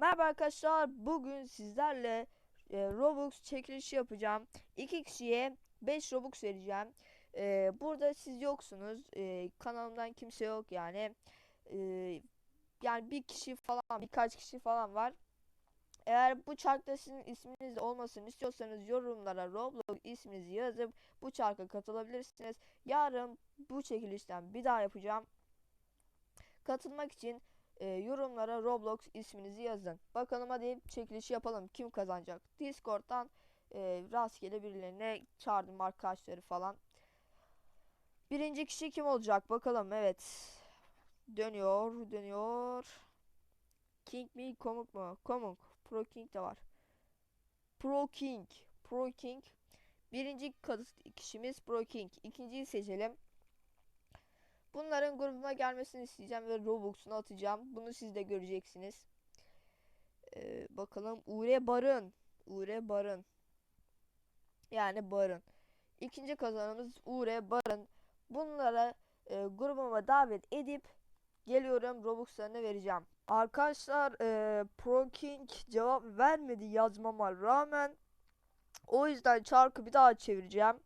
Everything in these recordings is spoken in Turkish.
Merhaba arkadaşlar. Bugün sizlerle e, Robux çekilişi yapacağım. İki kişiye 5 Robux vereceğim. E, burada siz yoksunuz. E, kanalımdan kimse yok yani. E, yani bir kişi falan, birkaç kişi falan var. Eğer bu çarkta sizin isminiz olmasını istiyorsanız yorumlara Roblox isminizi yazıp bu çarka katılabilirsiniz. Yarın bu çekilişten bir daha yapacağım. Katılmak için e, yorumlara Roblox isminizi yazın. Bakalım hadi çekilişi yapalım. Kim kazanacak? Discord'dan e, rastgele birilerine çağırdım arkadaşları falan. Birinci kişi kim olacak? Bakalım evet. Dönüyor, dönüyor. King mi, Komuk mu? Komuk. Pro King de var. Pro King. Pro King. Birinci kişimiz Pro King. İkinciyi seçelim. Bunların grubuma gelmesini isteyeceğim ve Robux'unu atacağım. Bunu siz de göreceksiniz. Ee, bakalım Ure Barın. Ure Barın. Yani Barın. İkinci kazanımız Ure Barın. Bunlara e, grubuma davet edip geliyorum Robux'larını vereceğim. Arkadaşlar e, Pro King cevap vermedi yazmama rağmen. O yüzden çarkı bir daha çevireceğim.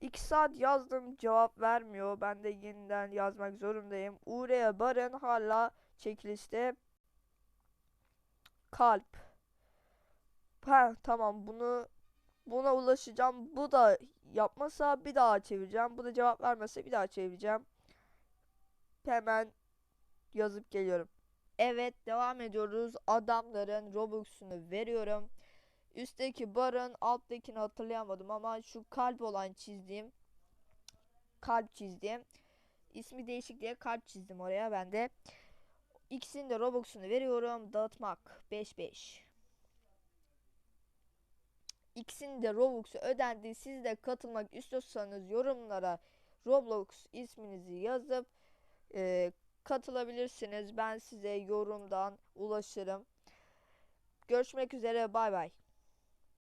2 saat yazdım cevap vermiyor. Ben de yeniden yazmak zorundayım. Uğur'a Barın hala çekilişte. Kalp. Ha tamam bunu buna ulaşacağım. Bu da yapmasa bir daha çevireceğim. Bu da cevap vermese bir daha çevireceğim. Hemen yazıp geliyorum. Evet devam ediyoruz. Adamların Robux'unu veriyorum. Üstteki barın alttakini hatırlayamadım ama şu kalp olan çizdiğim kalp çizdiğim ismi değişik diye kalp çizdim oraya ben de. İkisinin de Robux'unu veriyorum. Dağıtmak 5-5. İkisinin de Robux'u ödendi. Siz de katılmak istiyorsanız yorumlara Roblox isminizi yazıp e, katılabilirsiniz. Ben size yorumdan ulaşırım. Görüşmek üzere bay bay.